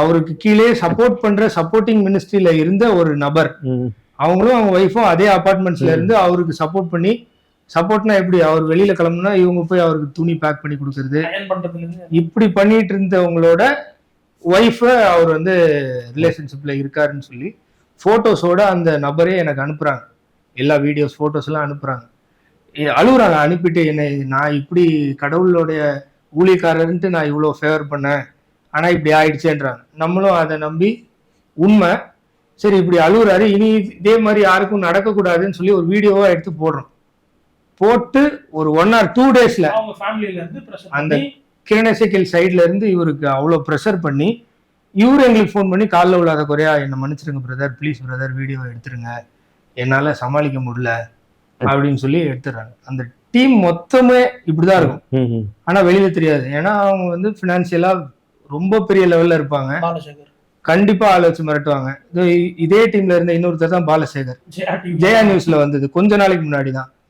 அவருக்கு கீழே சப்போர்ட் பண்ற சப்போர்ட்டிங் மினிஸ்ட்ரியில இருந்த ஒரு நபர். அவங்களும் அவங்க ஒய்ஃபும் அதே அபார்ட்மெண்ட்ஸ்ல இருந்து அவருக்கு சப்போர்ட் பண்ணி சப்போர்ட்னா எப்படி? அவர் வெளியில கிளம்புனா இவங்க போய் அவருக்கு துணி பேக் பண்ணி கொடுக்கறது. இப்படி பண்ணிட்டு இருந்தவங்களோட ஒய்ஃப அவர் வந்து ரிலேஷன்ஷிப்ல இருக்காருன்னு சொல்லி போட்டோஸோட அந்த நபரே எனக்கு அனுப்புறாங்க. எல்லா வீடியோஸ் போட்டோஸ் எல்லாம் அனுப்புறாங்க. அழுகுறாங்க. அனுப்பிட்டு என்னை நான் இப்படி கடவுளுடைய ஊழியக்காரர்ன்ட்டு நான் இவ்வளோ ஃபேவர் பண்ணேன். ஆனா இப்படி ஆயிடுச்சேன்றாங்க. நம்மளும் அதை நம்பி உண்மை. சரி இப்படி அழுகுறாரு. இனி இதே மாதிரி யாருக்கும் நடக்கக்கூடாதுன்னு சொல்லி ஒரு வீடியோவா எடுத்து போடுறோம். போட்டு ஒரு ஒன் ஆர் டூ டேஸ்ல அவங்க ஃபேமிலில இருந்து பிரஷர் அந்த பண்ணி கிரணசைக்கிள் சைட்ல இருந்து இவருக்கு அவ்வளோ ப்ரெஷர் பண்ணி இவரு எங்களுக்கு ஃபோன் பண்ணி காலைல உள்ளாத குறையா என்னை மன்னிச்சிருங்க பிரதர் ப்ளீஸ் பிரதர் வீடியோ எடுத்துருங்க. என்னால சமாளிக்க முடியல அப்படின்னு சொல்லி எடுத்துடுறாங்க அந்த டீம் மொத்தமே இப்படிதான் இருக்கும். ம், ம். ஆனா வெளியில தெரியாது. ஏன்னா அவங்க வந்து பினான்சியலா ரொம்ப பெரிய லெவல்ல இருப்பாங்க. பாலசேகர். கண்டிப்பா ஆளை வச்சு மிரட்டுவாங்க. இதோ டீம்ல இருந்த இன்னொருத்தர் தான் பாலசேகர். ஜெயா நியூஸ்ல வந்தது. கொஞ்ச நாளைக்கு முன்னாடி தான்